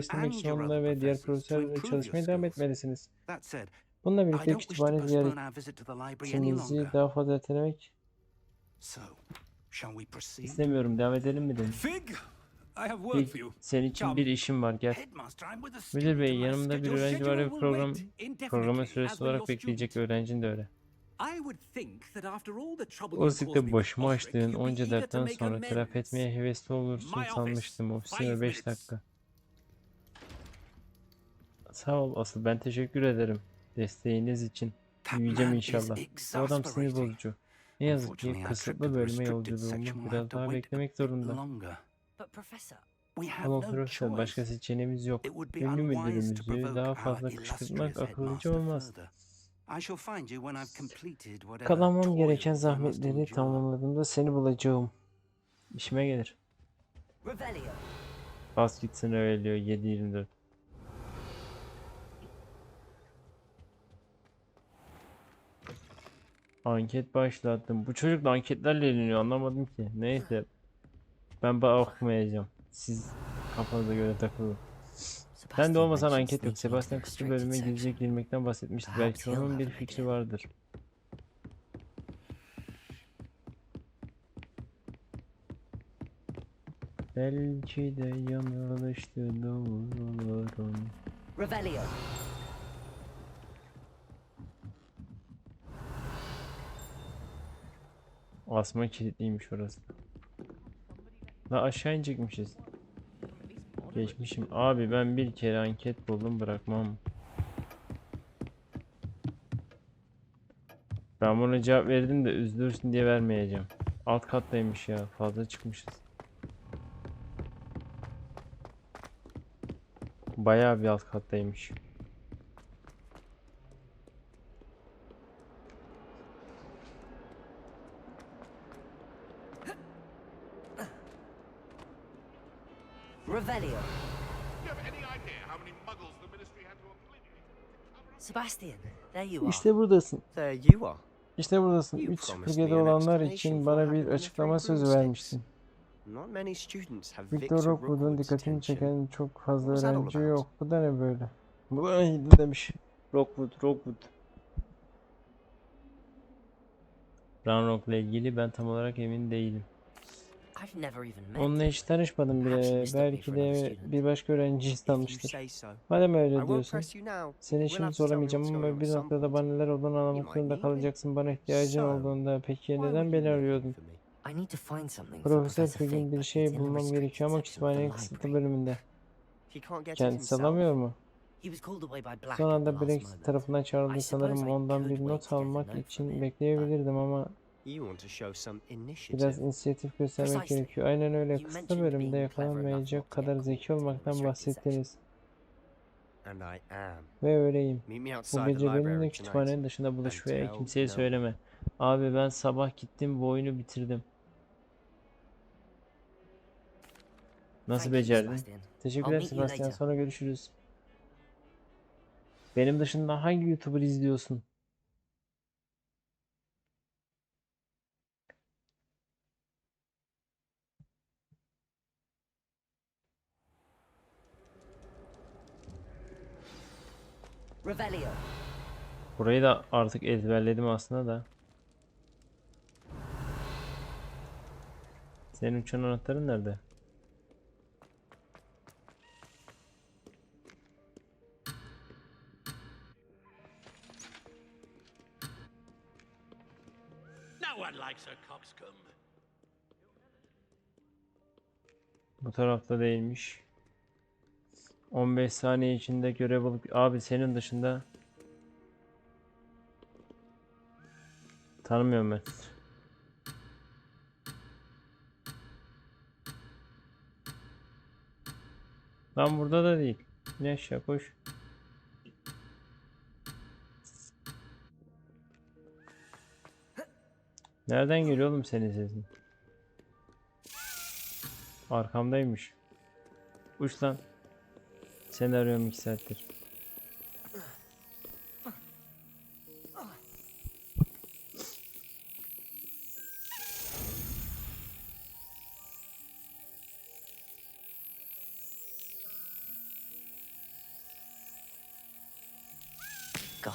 için onunla ve diğer profesörlerle çalışmaya devam etmelisiniz. Bununla birlikte kütüphane ziyaretimizi longer. daha fazla ertelemek istemiyorum. Devam edelim mi dedim. You. senin için bir işim var gel. Müdür bey yanımda bir öğrenci var ve program programa süresi olarak bekleyecek öğrencin de öyle. I would think that after all the trouble O you sıkta caused me başımı with Osric, açtığın onca dertten sonra telafi etmeye hevesli olursun sanmıştım. Ofisime five 5 minutes. dakika. Sağ ol asıl ben teşekkür ederim. Desteğiniz için. Büyüyeceğim inşallah. Bu adam sinir bozucu. Ne yazık ki kısıtlı bölme will biraz daha beklemek zorunda. Ama profesör başka seçeneğimiz yok. Ünlü müdürümüzü daha fazla kışkırtmak akıllıca olmaz. Kazanmam gereken zahmetleri tamamladığımda seni bulacağım. İşime gelir. Revelio. Bas gitsin diyor 7-24. Anket başlattım. Bu çocuk da anketlerle ilgileniyor anlamadım ki. Neyse. Ben ba okumayacağım. Siz kafanıza göre takılın. Sen de olmasan anket yok. Sebastian kısa bölüme gizlice girmekten bahsetmişti. Belki onun bir fikri vardır. Belki de yanılıştı doğrularım. Revelio. Asma kilitliymiş orası. La aşağı inecekmişiz. Geçmişim. Abi ben bir kere anket buldum bırakmam. Ben buna cevap verdim de üzülürsün diye vermeyeceğim. Alt kattaymış ya. Fazla çıkmışız. Bayağı bir alt kattaymış. Obliterate? Sebastian, there you are. İşte buradasın. There you are. İşte buradasın. You 3 promised bölgede me an olanlar için bana bir açıklama sözü vermiştin. Not many students have Victor Rockwood'un dikkatini çeken çok fazla öğrenci yok. Bu da ne böyle? Bu neydi demiş. Rockwood, Rockwood. Brown Rock'la ilgili ben tam olarak emin değilim. Onunla hiç tanışmadım bile. Belki de bir başka öğrenci so. Madem öyle diyorsun. Seni şimdi soramayacağım ama bir noktada bana neler olduğunu anlamak zorunda kalacaksın. Bana ihtiyacın olduğunda peki neden beni arıyordun? Profesör Fig'in Fig, bir şey bulmam gerekiyor ama kütüphanenin kısıtlı bölümünde. Kendisi alamıyor mu? Son anda Black tarafından çağrıldı sanırım ondan bir not almak için bekleyebilirdim ama You want to show some initiative. biraz inisiyatif göstermek gerekiyor. Aynen öyle. Kısa bölümde yakalanmayacak kadar zeki olmaktan bahsettiniz. Ve öyleyim. Bu gece benimle kütüphanenin dışında buluş ve kimseye söyleme. Abi ben sabah gittim bu oyunu bitirdim. Nasıl becerdin? Teşekkürler Sebastian. Sonra görüşürüz. Benim dışında hangi YouTuber izliyorsun? Revelio. Burayı da artık ezberledim aslında da. Senin uçan anahtarın nerede? No one likes a coxcomb. Bu tarafta değilmiş. 15 saniye içinde görev alıp abi senin dışında tanımıyorum ben. Lan burada da değil. Ne aşağı koş. Nereden geliyor oğlum senin sesin? Arkamdaymış. Uç lan. Seni arıyorum 2 saattir.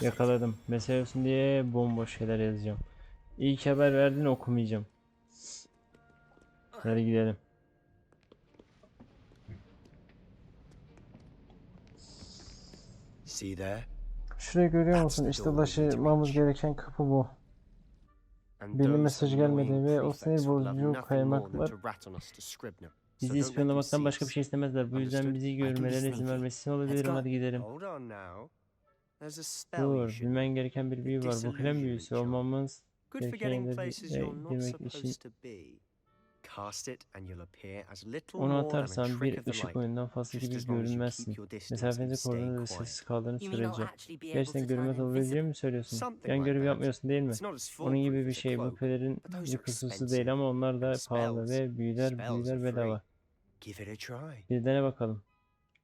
Yakaladım. Mesele olsun diye bomboş şeyler yazacağım. İlk haber verdin okumayacağım. Hadi gidelim. See there? Şurayı görüyor musun? İşte ulaşmamız gereken kapı bu. Those mesaj gelmedi ve o sinir bozucu kaymaklar bizi ispiyonlamaktan başka bir şey istemezler. Bu yüzden bizi görmelerine izin vermesini olabilirim. Hadi gidelim. Dur, bilmen gereken bir büyü var. Bu kalem büyüsü olmamız gereken you're not girmek için onu more than a atarsan bir ışık oyundan fazla gibi as long as you keep görünmezsin. Mesafenizi korudun ve sessiz kaldığınız sürece. actually be able Gerçekten görünmez olabileceğini mi söylüyorsun? Yan görevi yapmıyorsun değil mi? Onun gibi bir şey. Bu pelerin expensive. değil ama onlar da pahalı ve büyüler büyüler bedava. Bir dene bakalım.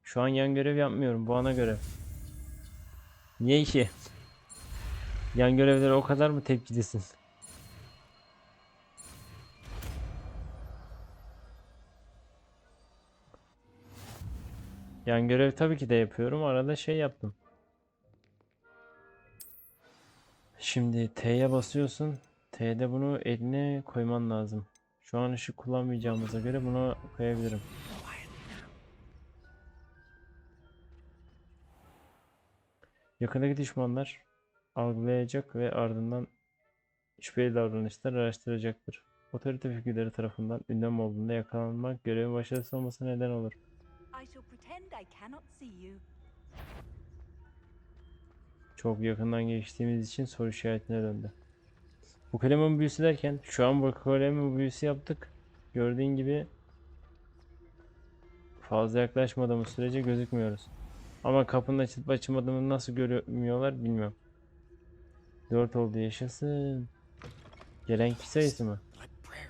Şu an yan görev yapmıyorum. Bu ana görev. Niye ki? Yan görevlere o kadar mı tepkilisin? Yan görev tabii ki de yapıyorum. Arada şey yaptım. Şimdi T'ye basıyorsun. T'de bunu eline koyman lazım. Şu an ışık kullanmayacağımıza göre bunu koyabilirim. Yakındaki düşmanlar algılayacak ve ardından şüpheli davranışlar araştıracaktır. Otorite figürleri tarafından ünlem olduğunda yakalanmak görevin başarısız olmasına neden olur. I shall pretend I cannot see you. Çok yakından geçtiğimiz için soru işaretine döndü. Bu kalemin büyüsü derken şu an bu kalemin büyüsü yaptık. Gördüğün gibi fazla yaklaşmadığımız sürece gözükmüyoruz. Ama kapının açılıp açılmadığını nasıl göremiyorlar bilmiyorum. 4 oldu yaşasın. Gelen kişi sayısı mı?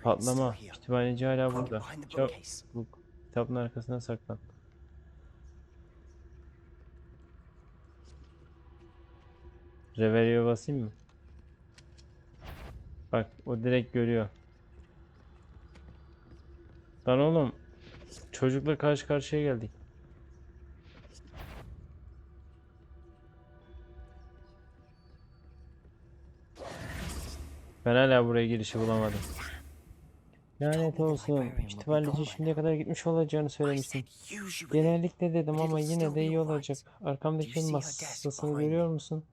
Patlama. Kütüphaneci hala burada. Çabuk. Kitabın arkasına saklan. Revelio'ya basayım mı? Bak o direkt görüyor. Lan oğlum çocukla karşı karşıya geldik. Ben hala buraya girişi bulamadım. Lanet olsun. Kütüphaneci şimdiye kadar gitmiş olacağını söylemiştim. Genellikle dedim ama yine de iyi olacak. Arkamdaki masasını görüyor musun?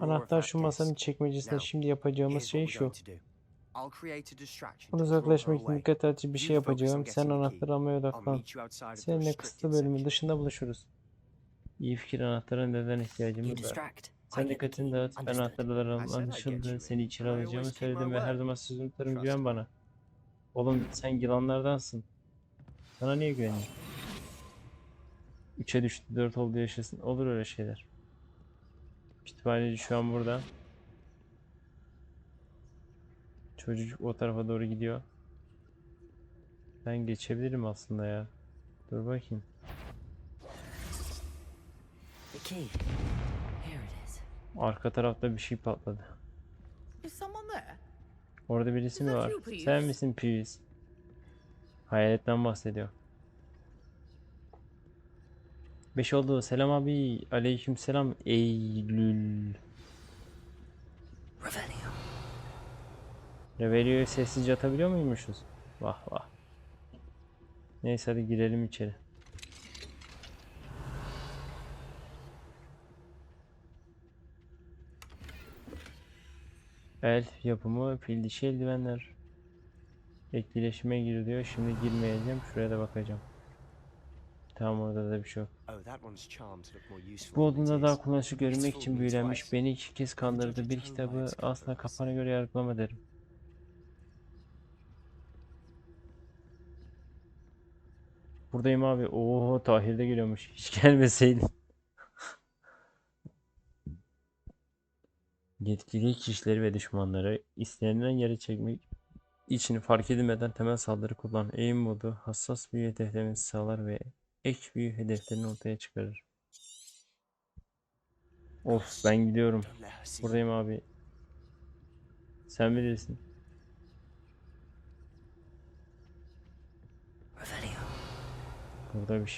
Anahtar şu masanın çekmecesinde. Şimdi yapacağımız şey şu. uzaklaşmak için dikkat dağıtıcı bir şey yapacağım. Sen anahtarı almaya odaklan. Seninle kısıtlı bölümün dışında buluşuruz. İyi fikir anahtarın neden ihtiyacımız var. Sen the dikkatini dağıt. Ben get anlaşıldı. Seni içeri alacağımı söyledim ve her zaman sözümü tutarım. Güven bana. Oğlum sen yılanlardansın. Sana niye güveneyim? 3'e düştü. 4 oldu yaşasın. Olur öyle şeyler. Kütüphaneci şu an burada. Çocuk o tarafa doğru gidiyor. Ben geçebilirim aslında ya. Dur bakayım. Arka tarafta bir şey patladı. Orada birisi mi var? Sen misin Peeves? Hayaletten bahsediyor. 5 oldu. Selam abi. Aleyküm selam. Eylül. Revelio. Revelio'yu sessizce atabiliyor muymuşuz? Vah vah. Neyse hadi girelim içeri. Elf yapımı fil dişi eldivenler. Etkileşime giriliyor. Şimdi girmeyeceğim. Şuraya da bakacağım. Tamam orada da bir şey yok. Oh, Bu odunda daha kullanışlı görünmek için büyülenmiş. Beni iki kez kandırdı. Bir kitabı asla kafana göre yargılama derim. Buradayım abi. Oo Tahir de geliyormuş. Hiç gelmeseydin. Yetkili kişileri ve düşmanları istenilen yere çekmek için fark edilmeden temel saldırı kullan. Aim modu hassas büyü hedeflerini sağlar ve ek büyü hedeflerini ortaya çıkarır. Of ben gidiyorum. Buradayım abi. Sen bilirsin. Burada bir